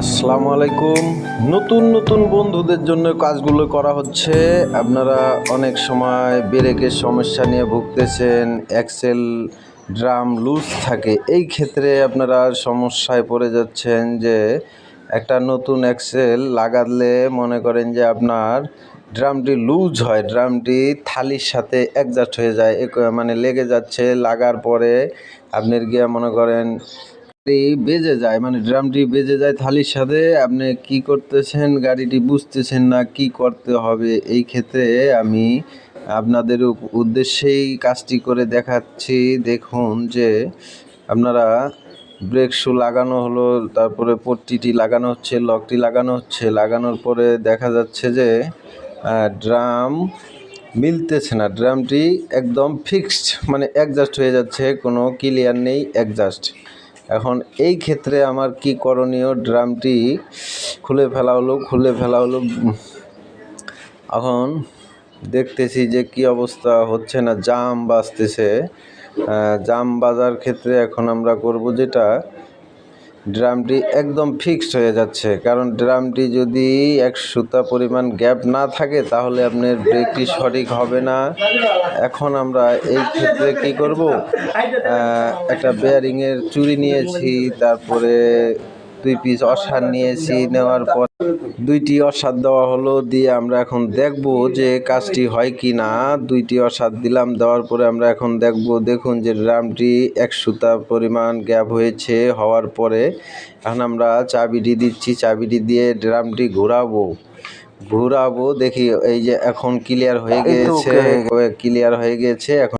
আসসালামু আলাইকুম। নতুন নতুন বন্ধুদের জন্য কাজগুলো করা হচ্ছে। আপনারা অনেক সময় ব্রেকের সমস্যা নিয়ে ভুগতেছেন এক্সেল ড্রাম লুজ থাকে। এই ক্ষেত্রে আপনারা সমস্যায় পড়ে যাচ্ছেন যে, একটা নতুন এক্সেল লাগালে মনে করেন যে আপনার ড্রামটি লুজ হয়, ড্রামটি থালির সাথে অ্যাডজাস্ট হয়ে যায় মানে লেগে যাচ্ছে, লাগার পরে আপনার গিয়ে মনে করেন বেজে যায় মানে ড্রামটি বেজে যায় থালির সাথে। আপনি কি করতেছেন? গাড়িটি বুঝতেছেন না কি করতে হবে? এই ক্ষেত্রে আমি আপনাদের উদ্দেশ্যেই কাজটি করে দেখাচ্ছি। দেখুন যে আপনারা ব্রেক শু লাগানো হলো, তারপরে পট্টিটি লাগানো হচ্ছে, লকটি লাগানো হচ্ছে। লাগানোর পরে দেখা যাচ্ছে যে ড্রাম মিলতেছে না। ড্রামটি একদম ফিক্সড মানে অ্যাডজাস্ট হয়ে যাচ্ছে, কোনো ক্লিয়ার নেই, অ্যাডজাস্ট। এখন এই ক্ষেত্রে আমার কি করণীয়? ড্রামটি খুলে ফেলা হলো, খুলে ফেলা হলো। এখন দেখতেছি যে কি অবস্থা হচ্ছে না, জাম বাজতেছে। জাম বাজার ক্ষেত্রে এখন আমরা করব যেটা ড্রামটি একদম ফিক্সড হয়ে যাচ্ছে। কারণ ড্রামটি যদি এক সুতা পরিমাণ গ্যাপ না থাকে, তাহলে আপনার ব্রেকটি সঠিক হবে না। এখন আমরা এই ক্ষেত্রে কি করব? একটা বেয়ারিংয়ের চুরি নিয়েছি, তারপরে দুই পিস অসার নিয়েছি নেওয়ার পর দুইটি অসার দেওয়া হলো দিয়ে আমরা এখন দেখব যে কাজটি হয় কি না দুইটি অসার দিলাম দেওয়ার পরে আমরা এখন দেখব দেখুন যে ড্রামটি এক সুতা পরিমাণ গ্যাপ হয়েছে হওয়ার পরে এখন আমরা চাবিটি দিচ্ছি চাবিটি দিয়ে ড্রামটি ঘোরাবো। ঘোরাবো দেখি এই যে এখন ক্লিয়ার হয়ে গিয়েছে ক্লিয়ার হয়ে গিয়েছে এখন